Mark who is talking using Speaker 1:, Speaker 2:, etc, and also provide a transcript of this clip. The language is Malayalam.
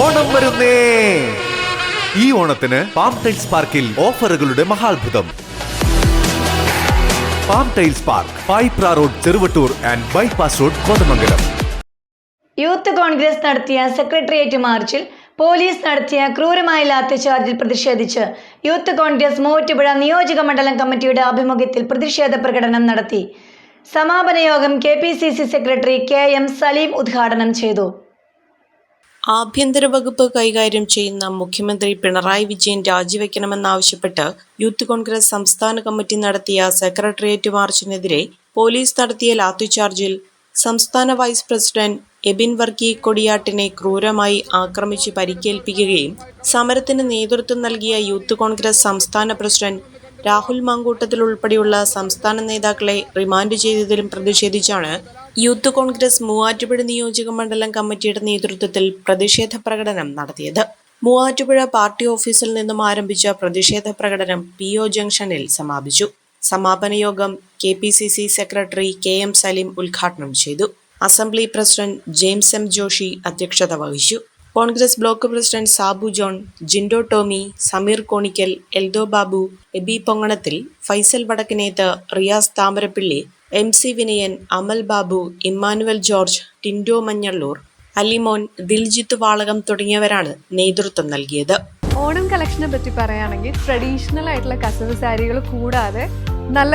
Speaker 1: ഓണം വരുന്നേ. ഈ ഓണത്തിന് പാം ടൈൽസ് പാർക്കിൽ ഓഫറുകളുടെ മഹാത്ഭുതം. Palm tiles park Payipra road Cheruvattoor and bypass road Kothamangalam.
Speaker 2: Youth Congress നടത്തിയ സെക്രട്ടേറിയറ്റ് മാർച്ചിൽ പോലീസ് നടത്തിയ ക്രൂരമായ ലാത്തിച്ചാർജിൽ പ്രതിഷേധിച്ച് യൂത്ത് കോൺഗ്രസ് മൂവാറ്റുപുഴ നിയോജക മണ്ഡലം കമ്മിറ്റിയുടെ ആഭിമുഖ്യത്തിൽ പ്രതിഷേധ പ്രകടനം നടത്തി. സമാപന യോഗം K P C C secretary K M Saleem ഉദ്ഘാടനം ചെയ്തു.
Speaker 3: ആഭ്യന്തര വകുപ്പ് കൈകാര്യം ചെയ്യുന്ന മുഖ്യമന്ത്രി പിണറായി വിജയൻ രാജിവെക്കണമെന്നാവശ്യപ്പെട്ട് യൂത്ത് കോൺഗ്രസ് സംസ്ഥാന കമ്മിറ്റി നടത്തിയ സെക്രട്ടേറിയറ്റ് മാർച്ചിനെതിരെ പോലീസ് നടത്തിയ ലാത്തിചാർജിൽ സംസ്ഥാന വൈസ് പ്രസിഡന്റ് എബിൻ വർക്കി കൊടിയാട്ടിനെ ക്രൂരമായി ആക്രമിച്ച് പരിക്കേൽപ്പിക്കുകയും സമരത്തിന് നേതൃത്വം നൽകിയ യൂത്ത് കോൺഗ്രസ് സംസ്ഥാന പ്രസിഡന്റ് രാഹുൽ മാങ്കൂട്ടത്തിൽ ഉൾപ്പെടെയുള്ള സംസ്ഥാന നേതാക്കളെ റിമാൻഡ് ചെയ്തതിലും പ്രതിഷേധിച്ചാണ് യൂത്ത് കോൺഗ്രസ് മൂവാറ്റുപുഴ നിയോജക മണ്ഡലം കമ്മിറ്റിയുടെ നേതൃത്വത്തിൽ പ്രതിഷേധ പ്രകടനം നടത്തിയത്. മൂവാറ്റുപുഴ പാർട്ടി ഓഫീസിൽ നിന്നും ആരംഭിച്ച പ്രതിഷേധ പ്രകടനം പി ഒ ജംഗ്ഷനിൽ സമാപിച്ചു. സമാപന യോഗം K P C C secretary K M Saleem ഉദ്ഘാടനം ചെയ്തു. Assembly president James M Joshi അധ്യക്ഷത വഹിച്ചു. Congress block president Sabu John Jindo Tomy Sameer Konikkal Eldho Babu Eby Ponganathil Faisal Vadakkineth Riyas Thamarappilly M C Vinayan Amal Babu Emmanuel George Tindo Manjalloor Alimon Diljith Valakam തുടങ്ങിയവരാണ് നേതൃത്വം നൽകിയത്.
Speaker 4: ഓണം കളക്ഷനെ പറ്റി പറയുകയാണെങ്കിൽ ട്രഡീഷണൽ ആയിട്ടുള്ള കസവ് സാരികൾ കൂടാതെ നല്ല